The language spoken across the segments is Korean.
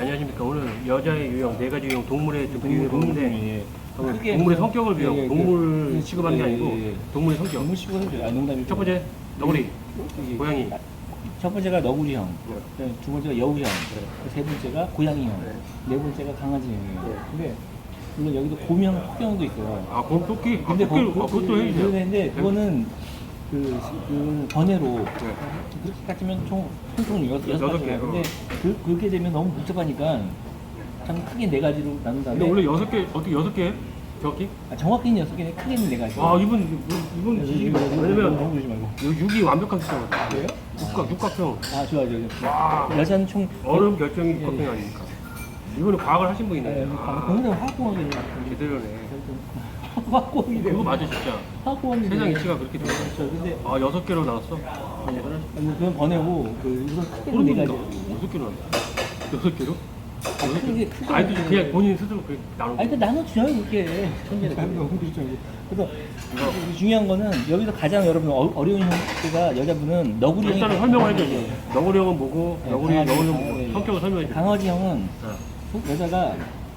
안녕하십니까. 오늘 여자의 유형, 네 가지 유형, 동물의 좀 유형을 보는데 예. 방금 크게 동물의 그- 성격을 비하고 예, 예, 동물 그- 취급하는 게 예, 아니고 예, 예. 동물의 성격. 동물 식으로 아 농담이고. 첫 번째 너구리, 이게 고양이. 첫 번째가 너구리형, 네. 두 번째가 여우형, 세 번째가 고양이형, 네. 네 번째가 강아지형이에요. 네. 근데 물론 여기도 곰형, 폭형도 있어요. 아, 그럼 토끼, 아, 근데 토끼, 아, 그것도 해주세요. 그런데 그거는 그, 그 번외로 네. 그렇게 따지면 총, 총총 여섯. 개, 어. 근데 그, 그렇게 되면 너무 복잡하니까 참 크게 네 가지로 나눈 다음에 근데 원래 여섯 개, 어떻게 여섯 개? 정확히? 아, 정확히는 여섯 개인데 크게는 네 가지. 아, 이분, 이분, 왜냐면 너무 그러지 말고. 요 육이 완벽하게 쓰거든요. 그래요? 육각, 육각형. 아, 좋아, 좋아. 좋아. 와, 여자는 총 얼음 예, 예. 육각형 아닙니까? 이분은 과학을 하신 아, 분이네. 아, 공부는 화학공학이네. 제대로네. 화학공학이래. 그거 맞아, 진짜. 화학공학이래. 세상 이치가 그렇게 좋아. 그렇죠. 근데 아, 여섯 개로 나눴어? 네, 아니, 그건 번외고 그 우선 크게 소름 네 돋는다. 여섯 개로 나눴어? 여섯 개로? 여섯 개? 아니, 나누는 그냥. 본인 스스로 그렇게 나눈 아니, 거그 나눠줘요, 이렇게. 천재는. 너무 그렇죠. 그래서 그 중요한 거는 여기서 가장 여러분 어, 어려운 형태가 여자분은 너구리 형이 일단은 설명을 해줘야죠. 너구리 형은 뭐고, 네, 너구리, 아, 뭐고, 네. 성격을 설명해줘. 강아지 형은 네. 속- 여자가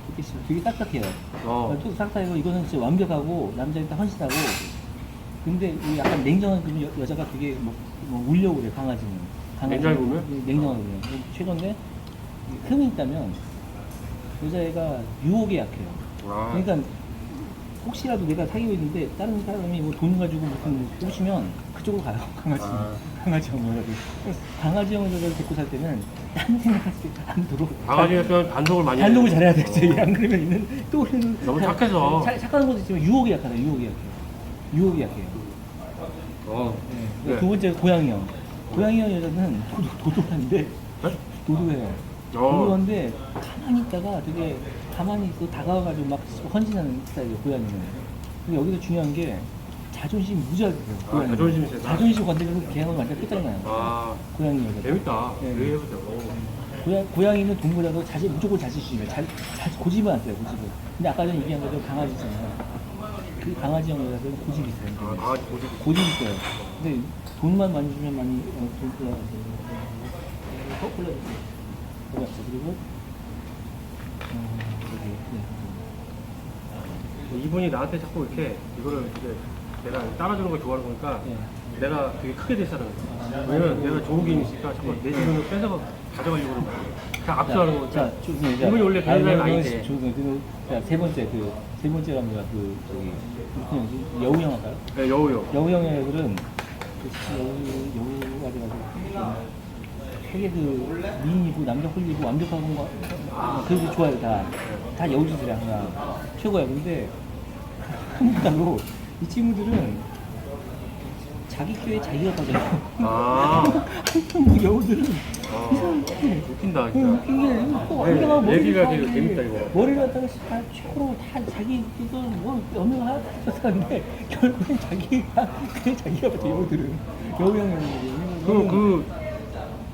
이렇게 시- 되게 딱딱해요. 어. 또 딱딱하고 이거는 진짜 완벽하고 남자한테 헌신하고 근데 이 약간 냉정한 그 여, 여자가 되게 뭐, 뭐 울려고 그래 강아지는. 냉정하게 보면? 냉정하게 그래. 최근에 흠이 있다면 여자애가 유혹에 약해요. 아, 그러니까 혹시라도 내가 사귀고 있는데 다른 사람이 뭐 돈 가지고 무슨 꼬시면 그쪽으로 가요 강아지 아. 강아지 형 여자들 강아지 형 여자를 데리고 살 때는 딴 생각하지 않도록 강아지였으면 단속을 많이 단독을 해야 잘해야 돼. 되지 안 그러면 있는 또 우리는 너무 자- 착해서. 자- 착한 것도 있지만 유혹이 약하다 유혹이 약해요 유혹이 약해요 어. 네. 네. 두 번째 고양이 형 고양이 형 여자는 도도, 도도한데 네? 도도해요 어. 도도한데 가만히 있다가 되게 가만히 있고 다가와가지고 막 헌신하는 스타일이에요 고양이는 근데 여기서 중요한 게 자존심이 무지하게 돼요 아, 고양이는. 자존심이 세다. 자존심 건드리면 걔는 완전 끝장나요 아, 고양이 여자 재밌다. 네. 네. 해보자. 고양, 고양이는 동물이라도 자신, 무조건 자신심이에요. 자, 자, 고집은 안 써요, 고집은. 근데 아까 전에 얘기한 것처럼 강아지잖아요. 그 강아지형 여자들은 고집이 있어요. 아. 강아지 고집. 고집이 있어요. 근데 돈만 많이 주면 많이, 어, 돈 골라가지고. 어, 골라주세요. 없어. 그리고, 어, 여기, 네. 이분이 나한테 자꾸 이렇게 이거를 이제 내가 따라주는 걸 좋아하는 거니까 네. 내가 되게 크게 대사하는 거야. 왜냐면 내가 조국인이니까 자꾸 내 지분을 뺏어가 가져가려고 그러는 거야. 다 압수하는 거니까. 자, 이분이 원래 이거는 아닌데. 좋습니다. 그, 자, 세 번째, 그, 세 번째가 뭐야, 그, 저기, 무슨? 여우형 할까요? 네. 여우형 애들은 그 여우 여우가 돼가지고 되게 그 미인이고 남자 홀리고 완벽한 거 그게 좋아요 다. 다 여우짓이라 하나 최고야. 근데 한가로 이 친구들은 자기 뼈에 자기가 빠져요. 아, 한국 여우들은 아, 이상해. 웃긴다 그 진짜. 웃긴 게또 네, 언니가 머리 얘기가 되게 재밌다, 이거. 머리 갖다가 다 최고로 다 자기 그거 뭐 언니가 하나 하는데 결국엔 자기가 그냥 자기가 봐도 여우들은 여우 형이들이 그, 그,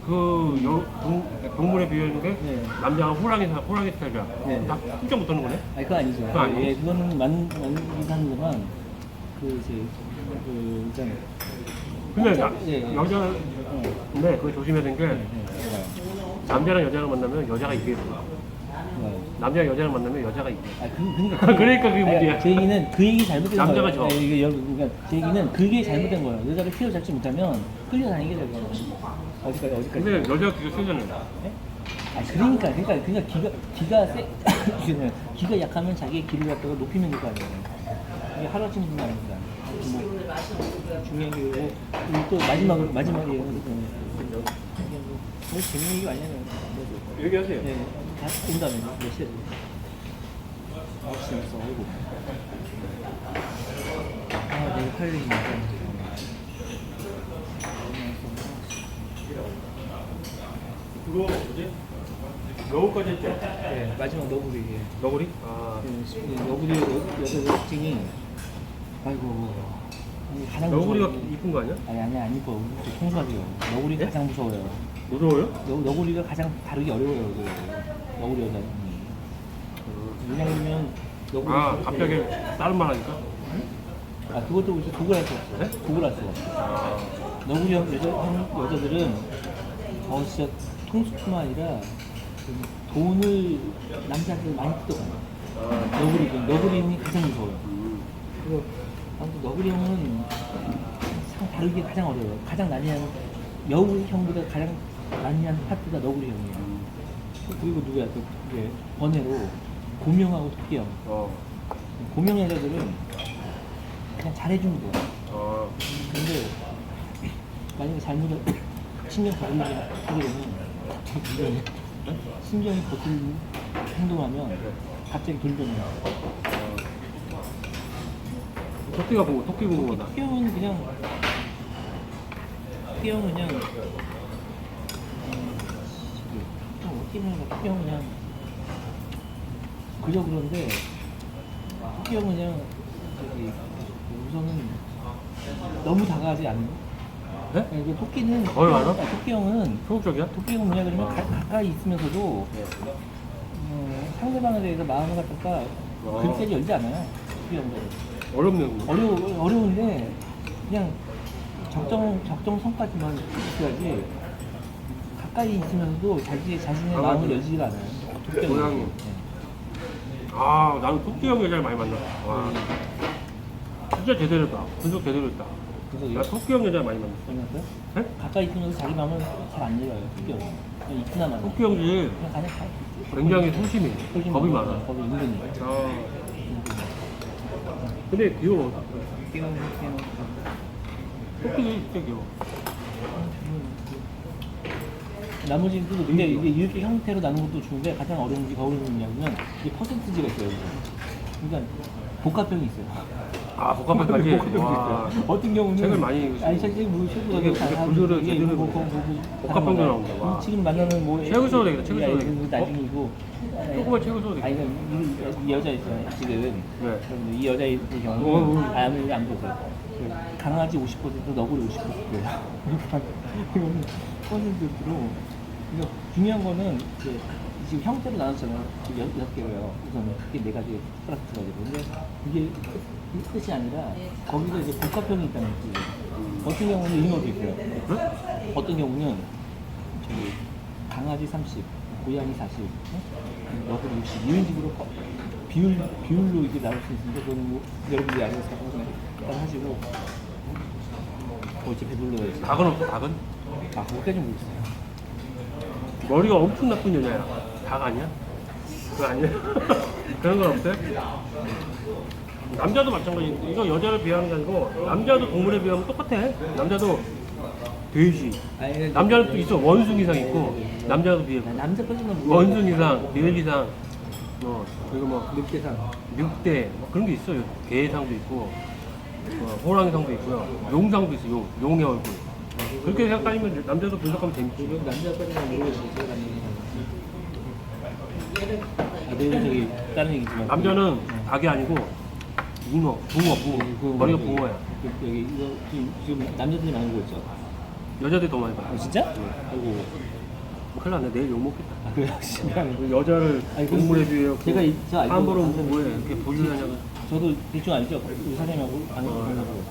그, 여, 동, 동물에 비유하는 게 네. 남자가 호랑이, 사- 호랑이 스타일이야. 네. 다 훌쩍 붙는 거네? 아니 그거 아니죠. 그거 아니에요? 예, 그거는 맞는 맞는 하는데만 그 이제 그 일단 근데 나, 예, 예. 여자, 어, 근데 그거 조심해야 되는 게 네, 네, 좋아요. 남자랑 여자랑 만나면 여자가 이겨요. 좋아요. 남자 랑 여자랑 만나면 여자가 이겨. 아, 그, 그러니까, 그러니까 그게 문제야. 제 얘기는 그 얘기 잘못된 남자가 거예요. 져. 네, 이게 그러니까 제 얘기는 그게 잘못된 거예요. 여자를 키워 잡지 못하면 끌려다니게 될 거예요. 어디까지 어디까지. 근데 여자가 그게 세잖아요. 네? 아 그러니까 그러니까 그러니까 기가 기가 세 기가 약하면 자기의 기를 갖다가 높이면 될 거 아니에요. 이게 하루아침 분이 아닙니다. 뭐 중요한 게 그리고 또 마지막으로 마지막에 뭐 재밌는 얘기 많이 하네요. 얘기하세요. 네, 다 온 다음에 몇 시에? 아홉 시 됐어. 아이고. 아 내일 할 일이 많다. 그거 뭐지? 여우까지 했죠? 네, 마지막 너구리. 예. 너구리? 아, 네, 여구리 여- 여자 특징이 아이고 이 가장 너구리가 무서워. 이쁜 거 아니야? 아니 아니 안 이뻐 청소하세요 너구리 네? 가장 무서워요 무서워요? 너, 너구리가 가장 다루기 어려워요 그 너구리 여자 왜냐면 너구리 아, 네. 갑자기 다른 말 하니까? 아 그것도 그렇죠 독을 할 수 없어 네? 독을 할 수가 없어 아, 너구리 형 여자 형 여자들은 어 진짜 통수뿐만 아니라 좀 돈을 남자들 많이 뜯어가요. 아, 너구리, 너구리는 가장 무서워요. 음. 그리고 아무튼 너구리 형은 상 다루기 가장 어려워요. 가장 난해한 여우 형보다 가장 난해한 파트가 너구리 형이에요. 그리고 누구야 또 이제 번외로 고명하고 토끼 형. 어. 고명 여자들은 그냥 잘해주면 돼요. 어. 근데 만약에 잘못 신경 거슬리게 하게 되면. 신경이 거슬리는 행동하면 갑자기 돌변해요. 토끼가 보고 토끼 궁금하다. 토끼 형은 그냥 토끼 형은 그냥 음, 좀 어떻게 보면 토끼 형은 그냥 그저 그런데 토끼 형은 그냥 저기 우선은 너무 다가가지 않는 네? 이게 토끼는 거의 많아? 아니, 토끼 형은 소극적이야? 토끼 형은 뭐냐 그러면 가, 가까이 있으면서도 네. 어, 상대방에 대해서 마음을 갖다가 어. 그렇게 열지 않아요 토끼 형들은 어렵네요. 어려 어려운데 그냥 적정 적정 선까지만 있어야지 가까이 있으면서도 자기 자신의 아, 마음을 맞아요. 열지가 않아요. 토끼 형은. 고양이. 네. 아, 나는 토끼 형 여자를 많이 만났어. 와. 진짜 제대로 했다. 분석 제대로 했다. 그래서 나 토끼 형 여자를 많이 만났어. 만났어요? 네? 가까이 있으면서 자기 마음을 잘 안 열어요. 토끼 형은. 그냥 있구나 만. 토끼 형이 그냥 가냥 가. 굉장히 소심해. 소심하고 겁이 많아. 겁이 은근히. 아. 근데 귀여워. 토끼 형은 토끼 형은 토끼도 진짜 귀여워. 나머지는 또 근데 이게 이렇게 형태로 나눈 것도 좋은데 가장 어려운 게게 뭐냐면 이게 퍼센티지가 있어요. 여기서. 그러니까 복합형이 있어요. 아, 복합까지. 복합형이 와. 있어요. 어떤 경우는 책을 많이 읽으시네. 아니 책이 뭐 이게 다 이게 분류를 제대로 뭐, 복합형도 나온다. 와. 지금 만나는 뭐 책을 써도 되겠다, 책을 써도 되겠다. 나중이고 조그만 책을 써도 아니 그러니까 이, 이 여자 있잖아요. 지금 네. 이 여자의 어, 어. 경우는 아무 안 보세요 그 강아지 50% 너구리 50%예요. 이거는 퍼센트로. 그러니까 중요한 거는 이제 지금 형태로 나눴잖아요. 지금 여- 여섯 개로요. 우선 그게 네 가지 플러스 두 가지고. 근데 이게 끝- 끝이 아니라 거기서 이제 복합형이 있다는 거지. 어떤 경우는 이런 것도 있고요? 네? 어떤 경우는 저기 강아지 30, 40, 어? 너구리 60 이런 식으로 거- 비율 비율로 이게 나올 수 있는데 그거는 뭐 여러분들이 알아서 일단 하시고 어 이제 배불러야지. 닭은 없어, 닭은? 아 그거까지 모르겠어요. 머리가 엄청 나쁜 여자야. 닭 아니야? 그거 아니야? 그런 건 없어요? 남자도 마찬가지인데 이거 여자를 비하는 게 아니고 남자도 동물에 비하면 똑같아. 남자도 돼지. 아니, 남자는 또 있어 원숭이 이상 있고 남자도 비해 아, 남자까지는 원숭 이상, 돼지상, 뭐 그리고 뭐 늑대상. 늑대 뭐 그런 게 있어요. 개상도 있고 어, 호랑이상도 있고요. 용상도 있어. 용 용의 얼굴. 그렇게 생각하면 남자도 분석하면 재밌지. 지금 모르겠어요. 제가 남자는. 아, 내일 저기 다른 얘기지만 남자는 닭이 아니고 잉어, 붕어, 붕어. 그- 머리가 그- 붕어야. 그- 여기 이거 지금, 지금 남자들이 많이 보고 있죠. 여자들이 더 많이 봐. 아 진짜? 네. 아이고. 큰일 났네. 내일 욕먹겠다. 아 그래요? 신기하네. 그 여자를 아니, 그- 동물에 비해 제가 이- 저 알고 함부로 있는 뭐해 그- 이렇게 분류하냐고. 저도 대충 알죠. 그 사람하고 방금 어. 만나고.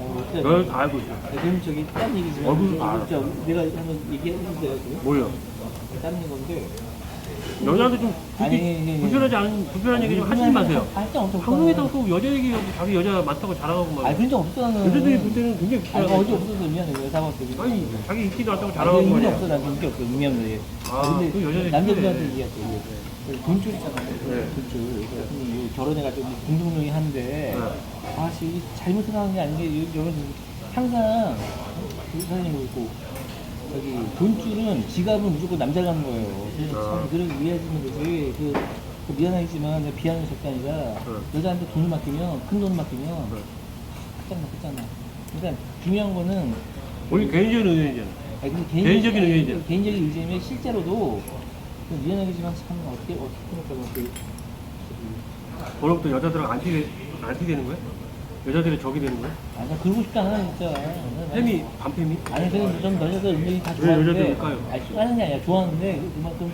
어, 진짜- 널다 알고 있어. 아, 그럼 저기 딴 얘기지만 얼굴도 다 알아. 진짜 내가 한번 얘기했는데요 지금 뭘요? 다른 건데 여자한테 좀 아니, 불-. 불편하지 않은 불편한 얘기 좀 하시지 마세요. 할때 방송에다가 또 여자 얘기하고 자기 여자 많다고 자랑하고 막. 아 그런 적 없어 나는 여자들이 볼 때는 굉장히 아니 불편하고. 어디 없어서 미안해 여자 봤을 때 아니 자기 인기 나왔다고 아니 자랑하고 말이야. 없어 난 인기 없어 미안해 아, 그 여자들이 남자들한테 필요해. 얘기할게 그 돈줄 있잖아요 네. 돈줄 이 결혼해가지고 공동명의 하는데 네. 아씨 잘못 생각한 게 아닌 게 여러분 항상 그 사장님 그렇고 저기 돈줄은 지갑은 무조건 남자가 하는 거예요. 그래서 아. 참 그런 이해해주면 되지. 그, 그 미안하지만 내가 비하는 게 절대 아니라 네. 여자한테 돈을 맡기면 큰 돈을 맡기면 네. 끝장나 끝장나. 그러니까 중요한 거는 우리 개인적인 의견이잖아. 아니, 근데 개인적인 의견이죠. 개인적인 의견이면 실제로도 그 미안하지만 참 어떻게 어떻게 생각하면 그 그로부터 여자들하고 안티 안티 되는 거야? 여자들이 적이 되는 거야? 아, 나 그러고 싶다 하나 진짜. 팸이 반팸이? 아니 근데 좀 여자들 은근히 다왜 좋아하는데 여자들일까요? 아니 좋아하는 게 아니라 좋아하는데 그만큼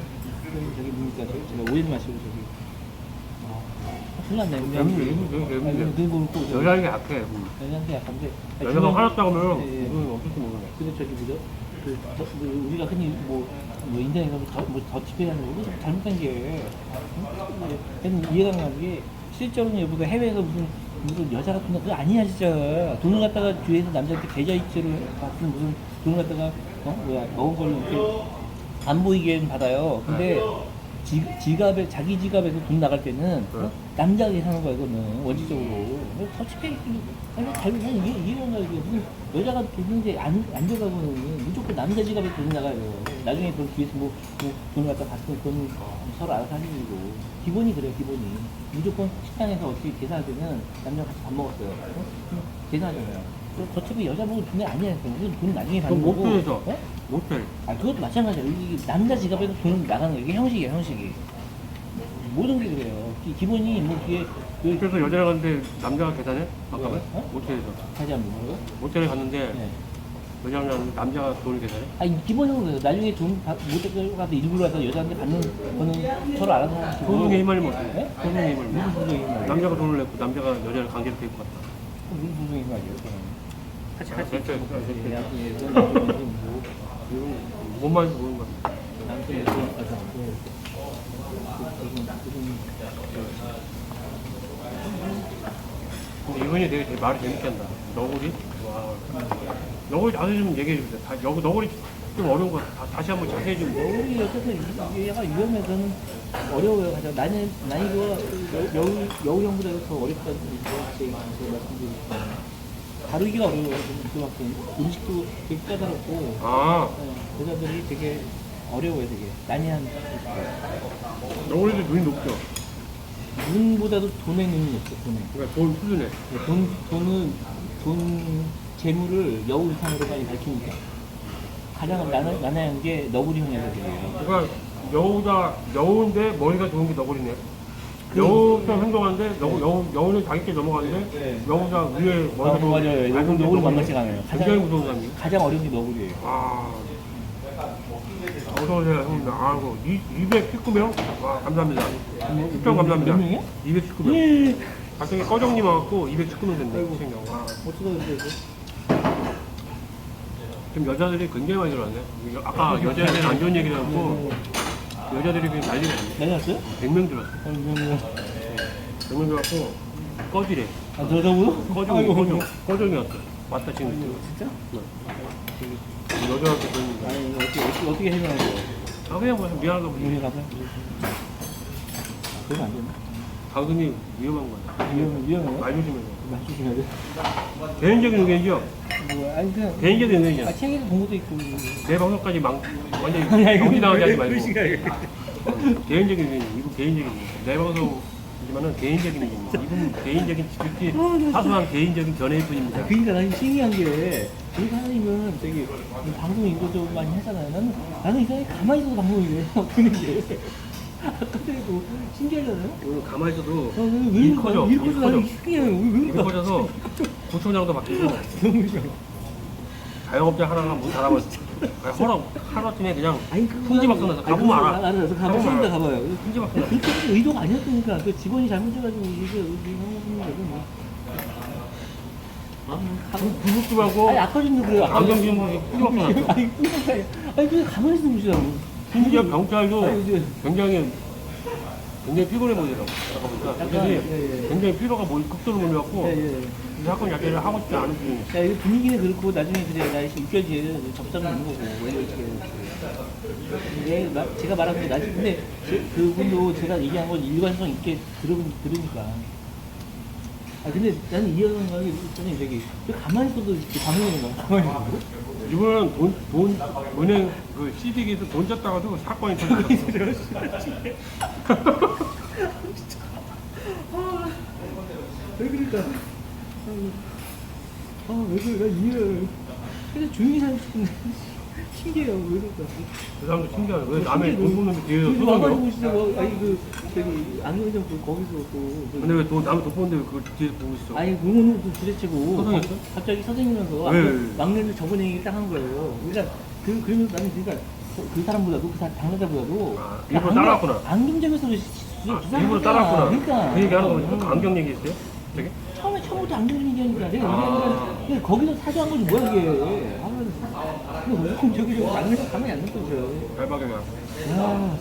좀 저기 뭡니까 제가 오해지 마시고 저기 아, 큰일 났네 여자에게 약해. 음. 여자한테 약한데 아니, 여자가 화났다고 하면 예, 예. 이건 어쩔 줄 모르네. 근데 저기 뭐죠 그, 더, 그 우리가 흔히 뭐, 뭐 인터넷에서 더, 뭐 더치페이하는 거 잘못된 게 이해가 안 가는 게 실적으로 여보가 해외에서 무슨 무슨 여자가 돈을 그거 아니야 진짜 돈을 갖다가 뒤에서 남자한테 계좌 이체를 받는 무슨 돈을 갖다가 어 뭐야 먹은 걸로 이렇게 안 보이게 받아요. 근데 지, 지갑에 자기 지갑에서 돈 나갈 때는 어? 남자가 계산하는 거야 이거는 원칙적으로. 터치페이 아니 잘못 이게 이해가 안. 이게 무슨 여자가 돈인데 안 안져가고는 무조건 남자 지갑에 돈 나가요. 나중에 돈 뒤에서 뭐, 뭐돈 갖다 받으면 그건 서로 알아서 하는 일이고 기본이 그래요 기본이. 무조건 식당에서 어떻게 계산할 때는 남자가 같이 밥 먹었어요. 어? 계산하잖아요. 그 어차피 여자 보고 돈이 아니야. 무슨 돈 나중에 그럼 받는 거고. 모텔에서 어? 모텔 아 그것도 마찬가지야. 이게 남자 지갑에서 돈 나가는 거 이게 형식이야 형식이. 모든 게 그래요. 기- 기본이 뭐 그게 그 그래서 여자를 갔는데 남자가 계산해? 아까는? 어? 모텔에서 다시 한번 뭐요? 모텔에 갔는데 네. 갔는데 남자가 돈을 계산해? 아니 기본적으로 그래요. 나중에 돈 모텔 가서 일부러 가서 여자한테 받는 거는 서로 알아서. 소송의 힘을 못 써. 네? 소송의 힘을 못 무슨 써. 소송의 힘을? 남자가 돈을 냈고 남자가 여자를 강제로 데리고 갔다. 무슨 힘 말이에요? 그거는. 같이 같이. 뭐 이건 뭔 말인지 모르는 것 같아. 아무 이분이 되게, 되게 말을 재밌게 한다. 너구리? 와. 너구리 자세히 좀 얘기해 주세요. 다, 여, 너구리 좀 어려운 거 다, 다시 한번 자세히 좀. 옆에서 이게 약간 위험해서는 어려워요. 가장 나는 난 이거 여우 여우 형보다 더 어렵다는 제 말씀드리니까 다루기가 어려워요. 그만큼 음식도 되게 까다롭고 아, 네, 여자들이 되게 어려워요. 되게 난이한 너구리도 눈이 높죠. 눈보다도 돈의 눈이 높죠. 돈에 그러니까 돈 수준에. 돈 돈은 돈 재물을 여우 이상으로 많이 밝히니까 가장 난해, 난해한 게 너구리 형 애들이에요. 그러니까 여우가 여우인데 머리가 좋은 게 너구리네. 여우처럼 행동하는데 여우, 여우, 여우는 자기 께 넘어가는데 네. 여우가 위에 머리가 어, 좋은 맞아요. 얇은 게 너구리 너구리. 만만치가 않아요. 굉장히 가장- 무서운. 가장 어려운 게 너구리예요. 아, 어서오세요, 형님. 아이고, 219명? 와, 감사합니다. 시청 감사합니다. 몇 명이야? 219명. 예. 갑자기 꺼정님 와갖고 219명 됐네, 아이고. 시청자. 와, 어쩌다 그래? 지금 여자들이 굉장히 많이 들어왔네. 이거 아까 여자에 대한 안 좋은 얘기를 하고, 여자들이 그냥 난리가 났네. 난리 났어요? 100명 들어왔어. 아, 그러면 100명 들어왔고, 꺼지래. 아 들어가고요? 꺼정이, 꺼정. 꺼정이 왔어. 왔다 지금. 진짜? 여자한테 거야. 아니 어떻게 어떻게, 어떻게 해명하죠? 아, 그냥 뭐 미안하다 보니. 가서 그러면 안 되나? 당근이 위험한 거야. 위험 위험해요? 말 조심해서. 말 조심해야 돼. 개인적인 의견이죠? 뭐 아니 그냥 개인적인 의견이야. 아 책에도 본 것도 있고. 내 방송까지 망, 완전히 아니, 정지당하게 하지 그 말고 개인적인 의견, 이분 개인적인 의견. 내 방송 이지만은 개인적인 의견입니다. 이분 개인적인 지극히 사소한 개인적인 견해일 뿐입니다. 그러니까 난 신기한 게 우리 사장님은 되게 이 방송 이것저것 많이 하잖아요. 나는 나는 이 사람이 가만히 있어도 방송이 돼요. 보는 게 아까 전에도 신기하잖아요. 오늘 가만히 있어도 어, 왜, 일왜 커져, 일일 커져 커져. 나는 신기해요. 왜, 왜 일이 커져서 구청장도 바뀌고 너무 싫어. 자영업자 하나가 문 닫아버렸어. 아니, 허락, 하루아침에 그냥 아니 그 풍지박산 나서 가보면 알아. 알아. 알아. 가보 가보면 알아. 가봐요. 풍지박산 났어. 그렇게 하는 의도가 아니었으니까 그 직원이 잘못해가지고 이게 우리 한국인 거고 뭐. 아, 가- 구속도하고 아니 아까 전도 그래요. 아까 안경진 전도. 분이 풍지박산 났어. 아니 그냥 가만히 있으면 무시하고. 심지어 경찰도 아니, 이제- 굉장히 굉장히 피곤해 보이더라고. 아까 보니까 약간, 그들이 예, 예. 굉장히 피로가 뭐 극도로 몰려갖고 예, 예. 이 사건 자체를 하고 싶지 않은 중이에요. 야, 이거 분위기는 그렇고 나중에 그래 나 이제 입결지에 접점이 있는 거고 왜 이렇게 예, 마- 제가 말한 게 나중에 근데 제- 그분도 제가 얘기한 건 일관성 있게 들으, 들으니까 아 근데 나는 이해하는 거는 일단은 저기 왜 가만히 있어도 이렇게 방송하는 거야 가만히 있어도 이분은 돈, 돈, 은행 그 CD기에서 돈 졌다가도 사건이 터졌어. 왜 그럴까 아 왜 그래? 나 이해해 그냥 조용히 살고 싶은데 신기해요 왜 그럴까 그 사람도 신기하네. 왜 남의 돈 붓는 게 뒤에서 그 와가지고? 진짜 뭐 아니 그 저기 안경점 그 거기서 또 그- 근데 왜 돈, 남의 돈 붓는데 왜 그걸 뒤에서 보고 있어? 아니 그거는 또 도대체고 서성했어? 갑자기 서성이면서 왜? 막- 막내를 저번 얘기를 딱 한 거예요 그러니까 그 그러면서 나는 그러니까 그- 그 사람보다도 그 사- 당사자보다도 아, 그 일부러 안경- 따라왔구나. 안경점에서 그 아, 일부러 따랐구나. 그러니까 그 얘기 하는 거 음. 안경 얘기 있어요? 저기? 처음에 처음부터 안경점 얘기하니까 내가 아. 얘기하니까 거기서 사소한 거지 뭐야 이게 아, 무조건 저기 저기 가만히 안 놔둬요. 발박에 막. 야,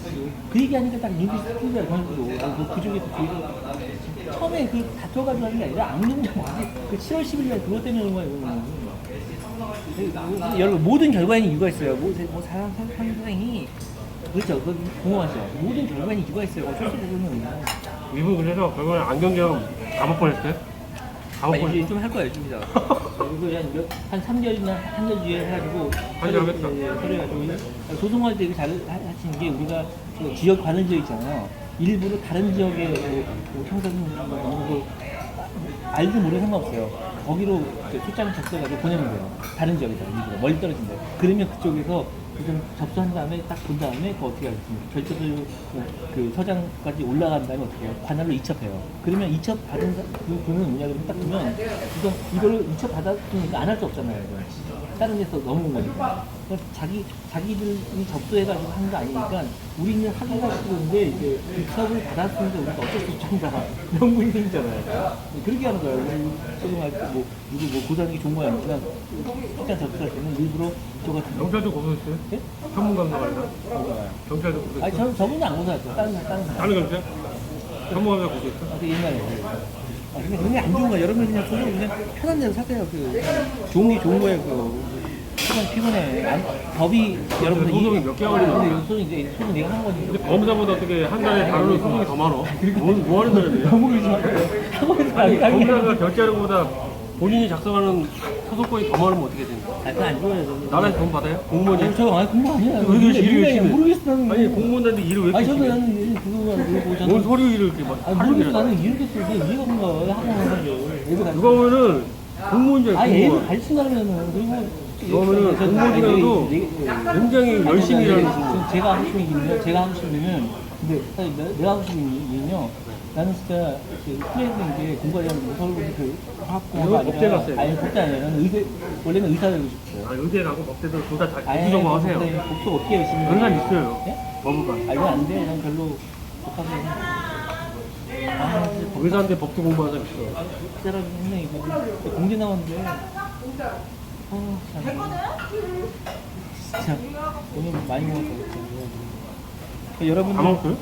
그 얘기하니까 딱 눈이 스피드가 전주로 그 그쪽에서 그 처음에 그 다퉈가지고 하는 게 아니라 아직 그 7월 10일 날 그것 때문에 오는 거야 이거는. 그, 여러분 모든 결과에는 이유가 있어요. 뭐, 뭐 사람 상- 상상이 그렇죠. 그 공허하죠. 모든 결과에는 이유가 있어요. 어쩔 수 없는 이분 그래서 결국에 안경점 가볼 뻔했어요. 가볼 이제 뻔했어. 좀할 거예요, 좀 이따. 그리고 한, 몇, 한 3개월이나 한 달 뒤에 해가지고. 한달 하겠다. 예, 예, 그래가지고. 소송할 때 이거 잘 하- 하시는 게 우리가 그 지역 관할 지역 있잖아요. 일부러 다른 지역에 뭐, 뭐 형사님 뭐, 알지 모르는 상관없어요. 거기로 그 소장 접수해가지고 보내는 거예요. 다른 지역에다 일부러 멀리 떨어진데. 그러면 그쪽에서 좀 접수한 다음에 딱 본 다음에 그 어떻게 하겠습니까? 결제도 그 서장까지 올라간 다음에 어떻게 해요? 관할로 이첩해요. 그러면 이첩 받은 사- 그 분은 뭐냐 그러면 딱 보면 이거 이거를 이첩 받았으니까 안 할 수 없잖아요. 이거. 다른 데서 넘어온 거니까. 자기 자기들이 접수해가지고 한 거 아니니까 우리는 하기가 싫은데 이제 이첩을 받았으니까 우리가 어쩔 수 없잖아. 이런 분이 생기잖아요. 그렇게 하는 거예요. 우리 지금 할때뭐 누구 뭐 좋은 거 아니지만 일단 접수할 때는 일부러 저 같은 거 경찰도 고소했어요? 예? 현문감사가 아니라? 뭔가요? 경찰도 고소했어요? 아니 저 저분은 안 고사했죠. 다른 다른 사람. 다른 경찰? 현문감사 고소했어? 아, 그 옛날에. 아, 근데 그게 안 좋은 거야. 여러분 그냥 그냥 편한 대로 사세요. 그 좋은 게 좋은 거예요. 그 피곤 피곤해. 안, 법이 여러분 소송이 몇 개월 걸리나? 소송 이제 소송 내가 하는 거지. 근데 검사보다 어떻게 한 달에 다루는 소송이 더 많어? 뭐, 뭐 하는 사람이야? 너무 그러지 아니, 안 가게. 검사가 결제하는 것보다 본인이 작성하는 소송권이 더 많으면 어떻게 되는 거야? 아, 그건 안 좋아요. 나라에서 돈 받아요? 공무원이? 아니, 저 아니 공부 아니야. 왜 이렇게 일을. 열심히 해? 모르겠어. 아니 공무원한테 일을 왜 아니 이렇게 저도 심해? 나는 일 그거만 저는 뭔 소리 일을 이렇게 막 아니 모르겠어 나는 이렇게 쓰지 이해가 없는 거야 학원 애들 가르치 누가 보면은 공무원이야 아니 애들 공무원 가르친다면은 그리고 그러면은 저- 공무원이라도 내- 내- 굉장히 열심히 일하는 친구 제가 하고 싶은 얘기는요. 제가 하고 싶은 얘기는 근데 사실 내- 내가 하고 싶은 얘기는요. 나는 진짜 이제 공부하려는 거 서울 그 화학공학 이거 법대 갔어요. 아니 법대 아니라 나는 의대 원래는 의사 되고 싶어요. 아 의대 가고 법대도 둘다 다 아니 공부 정보 하세요. 법대 복수 어떻게 열심히 그런 사람 있어요. 예? 법무관. 아 이건 안 돼. 난 별로 복하고 아 진짜 법- 의사한테 법도 공부하는 사람 있어. 그 사람이 했네 이거. 공대 나왔는데 어, 참. 진짜 오늘 많이 먹었어 진짜. 여러분 다 먹었어요?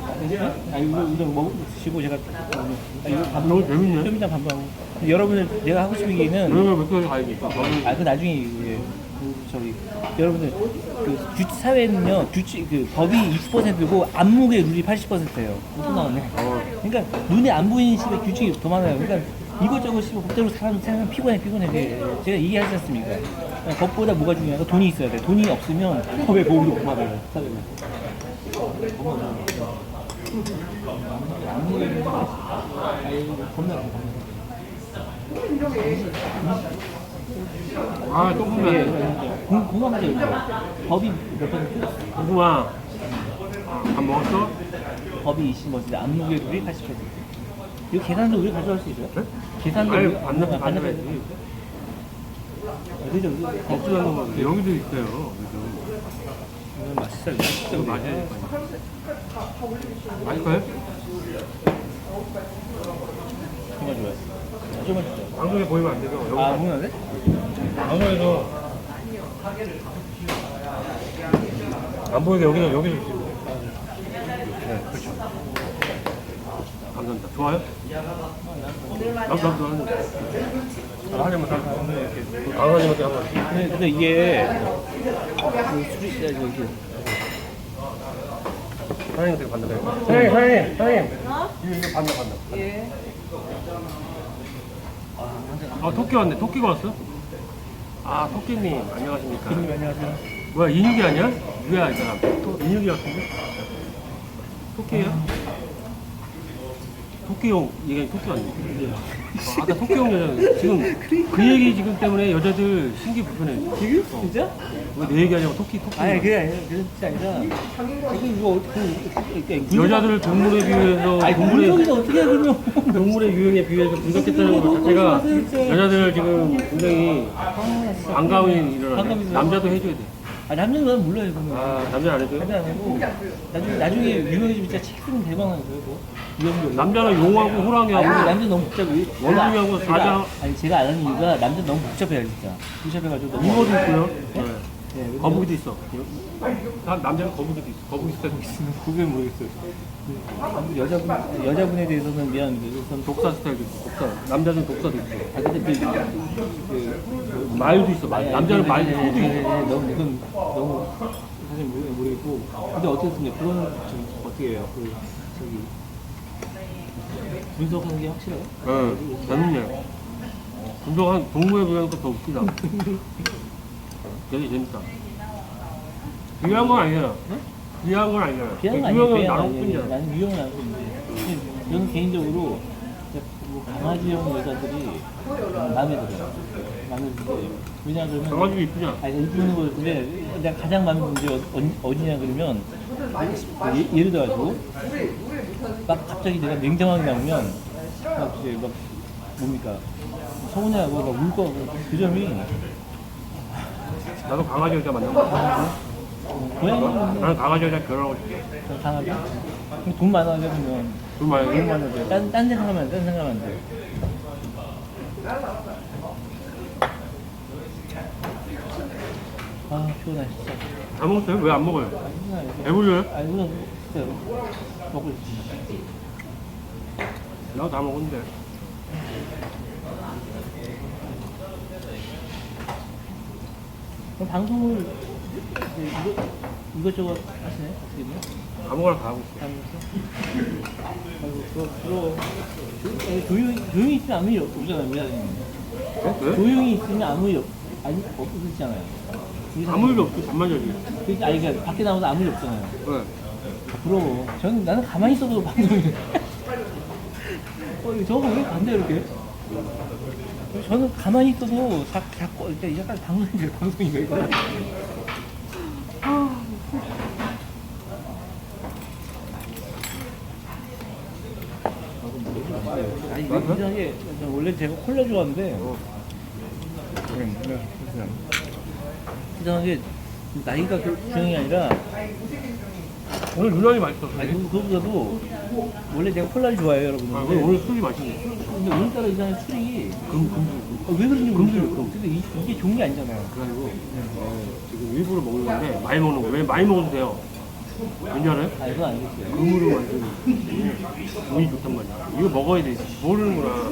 아 이거 이거 먹 드시고 제가 아 이거 밥 너무 재밌네 좀 이따 밥 먹고 근데 여러분들 내가 하고 싶은 얘기는 그러면 몇개월 가야겠다 저는 아 그 나중에 이게 그 저기 여러분들 그 규칙 사회는요 규칙 그 법이 20%고 안목의 룰이 80%예요 또 나왔네 어, 그러니까 눈에 안 보이는 집에 규칙이 더 많아요. 그러니까 이것저것 씹어 법대로 사람 사람 피곤해 피곤해. 제가 얘기하지 않습니까? 법보다 뭐가 중요한가 돈이 있어야 돼. 돈이 없으면 법의 보험도 못 받아요. 아이고 겁나 아 또 보면 궁금하죠 이거. 법이 몇 퍼센트? 고구마 밥 먹었어? 법이 20 퍼센트, 안목의 룰이 80 퍼센트. 이거 계산도 우리 가져갈 수 있어요? 네? 계산도 아니 우리- 반납 아, 반납해야지 그죠? 없지 않는 거 여기도 있어요 이건 맛있어요. 맛있어. 이거 맞아요 맛있어요? 정말 좋아요. 아주 맛있어요. 방송에 보이면 안 되죠 여기 아, 돼? 방송에서 안 보이게 여기서 여기서 주세요 네 그렇죠 감사합니다 좋아요? 나도 나도 하는데 하나님은 다 강사님한테 한번 근데, 근데 이게 그 술이 야, 이거 이게 사장님한테 반납해요 사장님 사장님 사장님 이거 이거 반납 반납 예. 아 토끼 왔네 토끼가 왔어? 아 토끼님 안녕하십니까 기름이 안녕하세요. 뭐야 인육이 아니야? 누구야 이 사람 토, 인육이 같은데? 토끼야? 토끼용 얘가 토끼 아니야? 아, 아까 토끼용 여자 지금 그 얘기 지금 때문에 여자들 신기 불편해 지금? 진짜? 왜내 얘기 아니고 토끼 토끼 아니 그게 아니라 그게 진짜 아니라 이거 이거 어떻게 여자들을 동물에 비유해서 아니 동물의 동물이 어떻게 해 그러면? 동물의 유형에 비유해서 분석했다는 것 자체가 여자들 지금 굉장히 아, 일어나네 반감이 남자도 해줘야 돼 아 남자는 난 몰라요 그러면. 아, 남자 안 해줘요? 남자 안 하고 나중에 나중에 유명해지면 진짜 책 쓰면 대박 나요 그거. 남자는 용하고 아니, 호랑이하고 남자 너무 복잡해. 원숭이하고 사자. 아니 제가 안 하는 이유가 남자 너무 복잡해요 진짜. 복잡해가지고 너무 잉어도 있고요. 네. 네, 거북이도 있어. 나- 남자는 거북이도 있어. 거북이 스타일 있어. 그게 모르겠어요. 그 여자분 여자분에 대해서는 미안한데 우선 독 독사 스타일도 있어. 독사. 남자는 독사도 있어. 아 근데 그, 그, 그 말도 있어. 말. 남자는 말 네, 소도 네, 있어. 네, 네, 너무 이건 너무 사실 모르, 모르겠고 근데 어쨌든 그건 좀 어떻게 해요? 그 저기 분석하는 게 확실해요? 예, 재밌네. 분석한 동물에 비하니까 더 웃기다. 되게 재밌다. 귀한 건 아니잖아. 귀한 건 아니잖아. 비하는 아니에요. 유형은 비하는 나랑. 뿐이야. 나는 유형은 안 쓰는데 저는 개인적으로 뭐 강아지형 여자들이 마음에 들어요. 마음에 들어요. 왜냐 그러면 강아지도 이쁘냐? 아니 이쁘는 거 근데 내가 가장 마음에 드는 게 어디, 어디냐 그러면 예, 예를 들어가지고 막 갑자기 내가 냉정하게 나오면 막 이제 막 뭡니까 서운해하고 막 울고 하고 그 점이 나도 강아지 여자 만나고 싶어. 어, 고양이는 나는 강아지 여자 결혼하고 싶어. 강하게 돈 많아야 되면 돈 많이 돈 많아야 돼. 딴, 딴 생각하면 안 돼. 딴 생각하면 안 돼. 아, 피곤해, 진짜. 다 먹었어요? 왜 안 먹어요? 아, 피곤해. 배불려요? 아니, 그냥, 진짜, 먹고 있지. 나도 다 먹었는데. 그럼 방송을, 이제 이거, 이것저것 하시네? 어떻게 보면? 아무거나 다 하고 있어. 하면서. 아이고, 그거, 그거. 조- 아니, 조용히, 조용히 있으면 아무 일 없잖아요, 미안해. 어? 왜? 조용히 있으면 아무 일 없, 아니, 없으시잖아요. 아무 일도 없어. 잠만 자지. 그러니까 아니 그러니까 밖에 나가서 아무 일 없잖아요. 왜? 부러워. 저는 나는 가만히 있어도 방송이. 어, 저거 왜 반대 이렇게? 저는 가만히 있어도 자, 자꾸 이렇게 약간 돼 방송이 왜 그래? 아니 이게 맞아? 이상하게 저 원래 제가 콜라 좋아하는데 어. 이상하게 나이가 그 중요한 게 아니라 오늘 유난히 맛있어. 아니 그- 그거보다도 원래 내가 콜라를 좋아해요 여러분 아, 근데, 오늘 술이 맛있네. 근데 오늘따라 이상하게 술이 금, 금. 어, 왜 그런지 모르겠어요 근데 이, 이게 좋은 게 아니잖아요 그래가지고 어, 지금 일부러 먹는 건데 많이 먹는 거. 왜 많이 먹어도 돼요? 왠지 알아요? 아 이건 알겠어요 금으로 만든 운이 좋단 말이야. 이거 먹어야 돼. 모르는구나.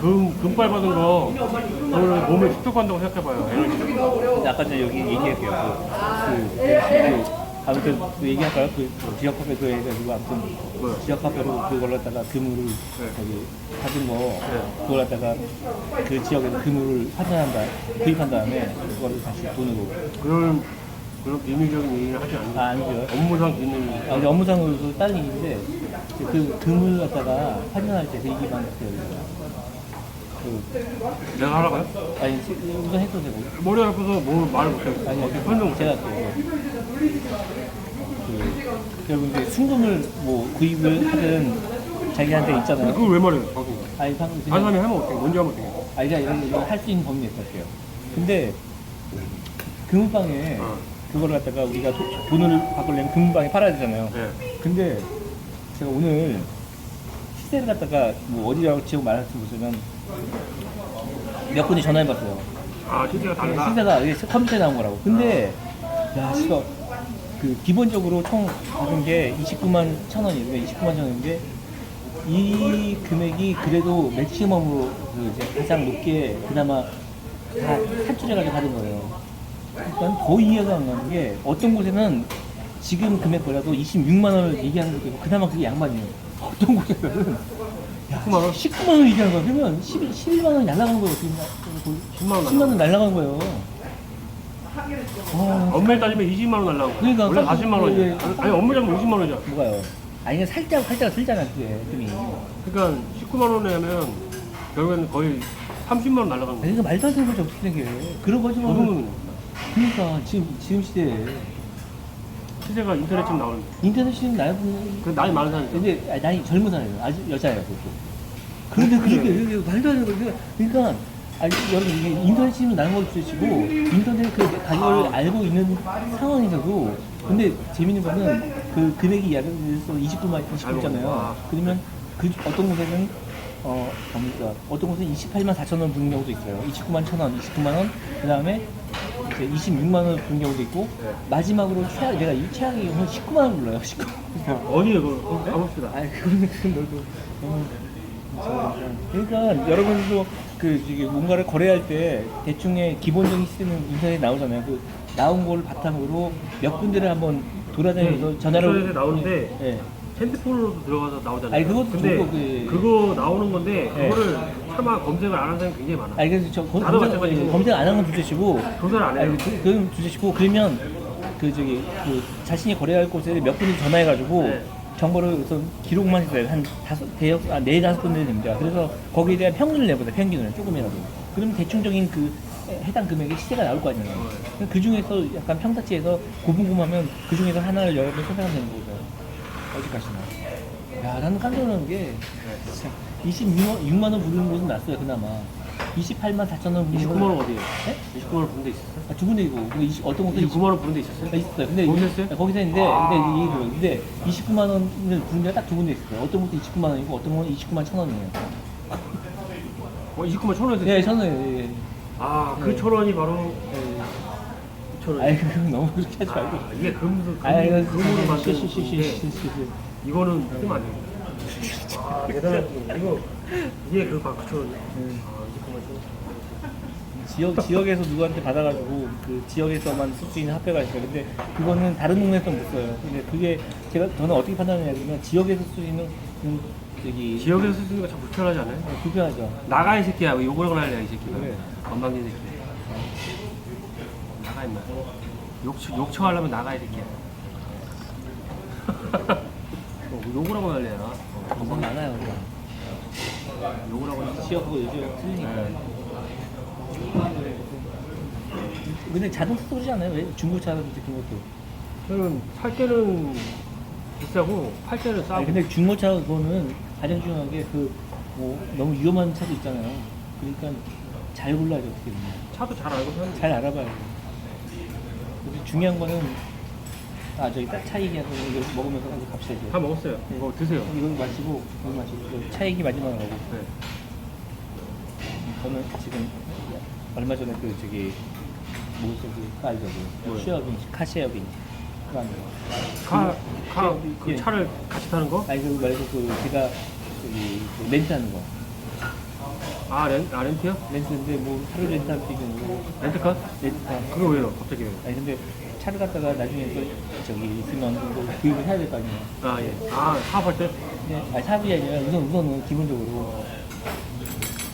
금, 금발 받은 거 오늘 몸에 축적한다고 생각해봐요. 에너지. 근데 아까 전에 여기 얘기할게요 그, 그, 그 아무튼 그 얘기할까요? 그, 그 지역 카페 그 해가지고 아무튼 뭐요? 지역 카페로 그걸 갖다가 금을 저기 받은 거 그걸 갖다가 그 지역에서 금을 환전한다 구입한 다음에 그거를 다시 돈으로 그런, 그런 비밀적인 얘기를 하지 않는 아 아니죠 업무상 비밀. 아, 근데 업무상으로도 다른 얘기인데 그 금을 갖다가 환전할 때 대기만 했어요. 그 내가 하라고요? 아니 우선 해도 되고 머리 아파서 뭐 말을 못해. 아니 어떻게 설명 못해. 제가 또 그, 결국 이제 순금을 뭐 구입을 하든 자기한테 있잖아요. 그걸 왜 말해요? 방송. 아니 방금 다른 그냥 사람이 하면 어떻게? 뭔지 하면 어떻게? 아니 그냥 이런 이거 할수 있는 범위 있었어요. 근데 금은방에 어. 그걸 갖다가 우리가 도- 돈을 바꾸려면 금은방에 팔아야 되잖아요. 네. 근데 제가 오늘 시세를 갖다가 뭐 어디라고 지역 말할지 모르지만 몇 분이 전화해봤어요. 아, 실제가 다르다. 시세가 이게 컴퓨터에 나온 거라고. 근데 야, 씨가 그 기본적으로 총 받은 게 29만 천 원이에요. 29만 천 원인데 이 금액이 그래도 맥시멈으로 그 이제 가장 높게 그나마 다 산출해가지고 받은 거예요. 그러니까 더 이해가 안 가는 게 어떤 곳에는 지금 금액보다도 26만 원을 얘기하는 것도 있고 그나마 그게 양반이에요. 어떤 곳에서는 야, 19만 원? 19만 원 얘기하는 거야. 그러면 11, 11만 원 날라가는 거예요. 지금 10만 원 10만 원 날라가는 거예요. 와, 엄밀히 따지면 20만 원 날라고. 그러니까 원래 깜짝 40만 원이야. 놀래. 아니, 엄밀히 따지면 50만 원이야. 뭐가요? 아니 그냥 살짝 살짝 들잖아 그게 금이. 그러니까 19만 원에 하면 결국에는 거의 30만 원 날라가는 거야. 아니 그 말도 안 되는 거지 어떻게 된 게? 그런 거지 뭐. 저는 그러니까 지금 지금 시대에 시세가 인터넷 좀 나오는데. 인터넷 시는 나이분 그 나이 많은 사람이 근데 아니, 나이 젊은 사람이에요. 아직 여자예요 그것도. 그런데 그렇게 그렇게 말도 안 되는 거 그러니까 아니 여러분 이게 인터넷 나는 걸 수치고 인터넷 그 가격을 아. 알고 있는 상황에서도 근데 재밌는 거는 그 금액이 예를 들어서 29만 29잖아요. 아. 그러면 그 어떤 곳에는 어, 뭡니까? 어떤 곳은 28만 4천 원 부는 경우도 있어요. 29만 천 원, 29만 원. 그 다음에 이제 26만 원 부는 경우도 있고, 네. 마지막으로 최악, 내가 이 최악의 경우는 19만 원 불러요. 19만 원. 어디에 그거 가봅시다. 아, 그거는 그건 너도 너무. 그러니까 여러분도 그 뭔가를 거래할 때 대충의 기본적인 시스템은 인터넷에 나오잖아요. 그 나온 걸 바탕으로 몇 군데를 한번 돌아다니면서 전화를 네. 인터넷에 나오는데 예. 핸드폰으로도 들어가서 나오잖아요. 아니, 그것도 근데 좋고, 그- 그거 나오는 건데 네. 그거를 차마 검색을 안 하는 사람이 굉장히 많아. 아니 그래서 저 검- 나도 검색, 마찬가지고. 검색 안 하는 건 둘째치고 조사를 안 해요. 아니 그, 그건 둘째치고 그러면 그 저기 그 자신이 거래할 곳에 몇 분이 전화해가지고 네. 정보를 우선 기록만 해서 한 다섯 대여 아네 다섯 군데 됩니다. 그래서 거기에 대한 평균을 내보자 평균을 조금이라도. 그러면 대충적인 그 해당 금액의 시세가 나올 거 아니에요. 그 중에서 약간 평타치에서 고분고분하면 그 중에서 하나를 여러분 선택하면 되는 거죠. 어디까지나. 야 나는 깜짝 놀란 게 진짜 26만 6만 원 부르는 곳은 났어요 그나마. 28만 4천 원 부르는 29만 원 어디에요? 네? 29만 원 부른 데 있었어? 아, 두 군데 있고 근데 20, 어떤 곳은 29만 원 부른 데 있었어요? 아, 있었어요. 근데 거기서 이- 했어요? 네, 거기서 했는데 아. 근데 이게 그- 근데 29만 원을 부른 데가 딱 두 군데 있었어요. 어떤 곳은 29만 원이고 어떤 곳은 29만 천 원이에요. 어, 29만 천 원에서 예, 천 원이에요. 예, 예. 아, 그 네. 천 원이 바로 천 원. 아이 그건 너무 그렇게 하지 말고. 아, 이게 금수 아 이거 금으로 만든 쉬쉬쉬쉬쉬. 건데 이거는 쓰면 안 돼요. 아, 대단한 이거 이게 그. 음. 아, 29만 천 원. 지역 지역에서 누구한테 받아가지고 그 지역에서만 쓸 수 있는 화폐가 있어요. 근데 그거는 다른 동네에서 못 써요. 근데 그게 제가 저는 어떻게 판단하냐 그러면 지역에서 쓸 수 있는 음, 저기 지역에서 쓰는 거참 불편하지 않아요? 네, 불편하죠. 나가 이 새끼야 왜 욕을 하고 날려 이 새끼가 그래. 건방진 새끼 나가 임마 욕, 욕처 하려면 나가 이 새끼야 어, 욕을 하고 난리야 어, 너무 많아요. 욕을 하고 지역하고 요즘 틀리니까. 근데 자동차 소리지 않아요? 왜 중고차라도 그런 것도. 저는 살 때는 비싸고 팔 때는 싸고 아니, 근데 중고차 그거는 가장 중요한 게 그 뭐 너무 위험한 차도 있잖아요. 그러니까 잘 골라야죠 어떻게 보면. 차도 잘 알고 사는 잘 알아봐야 돼. 중요한 거는 아 저기 딱차 얘기하고 이거 먹으면서 이제 갑시다 이제. 다 먹었어요 이거 드세요 이거 마시고 이거 마시고 이거 차 얘기 마지막으로 하고 네. 저는 지금 얼마 전에 그 저기 뭐죠 그 알죠 그 뭐요? 쉐어빙 카쉐어빙 그거 아니에요 가, 가, 그- 그 예. 차를 같이 타는 거? 아니 그 말고 그 제가 저기 그 렌트하는 거 아, 렌, 아 렌트요? 렌트인데 뭐 하루 렌트할 수 있는 거 렌트카? 렌트카 그거 왜요? 갑자기 왜요? 아니 근데 차를 갖다가 나중에 또 저기 있으면 뭐 구입을 해야 될 거 아니에요 아, 예. 아, 사업할 때? 근데 아니 사업이 아니라 우선 우선은 기본적으로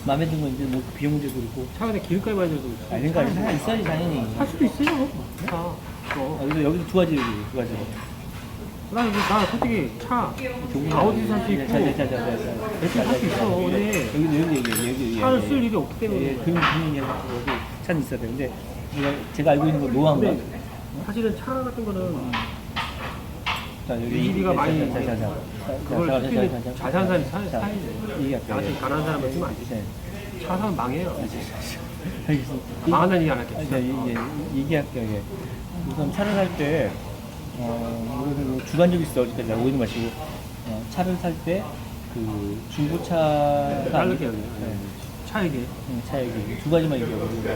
마음에 드는 건 이제 뭐 비용 문제도 그렇고 차 근데 기름값이 많이 들어서 아니 그러니까 하나 있어야지 당연히 살 수도 있어요. 차. 아, 어. 그래서 여기서 두 가지 여기 두 가지 나, 이거- 나 솔직히 차 아우디 살수 있고 대충 살수 있어. 근데 여기 여기 여기 여기 차를 쓸 일이 없기 때문에 예, 그런 얘기하는 거고 차는 있어야 돼. 근데 제가, 제가 알고 있는 건 노하우가 근데 사실은 차 같은 거는 자 여기 유지비가 많이 자 자 자 그걸 쓰는 잘 사는 사람이 사- 사야지. 나한테 가난한 사람은 쓰면 안 되지. 네. 차 사면 망해요. 망한다는 얘기 안 할게. 아, 이제 이제 얘기할게요. 예. 우선 차를 살 때, 어, 우리는 뭐 주관적이 있어. 어디까지 오이는 마시고, 어, 차를 살 때, 그, 중고차가. 자를게요. 네. 차 얘기. 음, 차 얘기 두 가지만 얘기하고 네.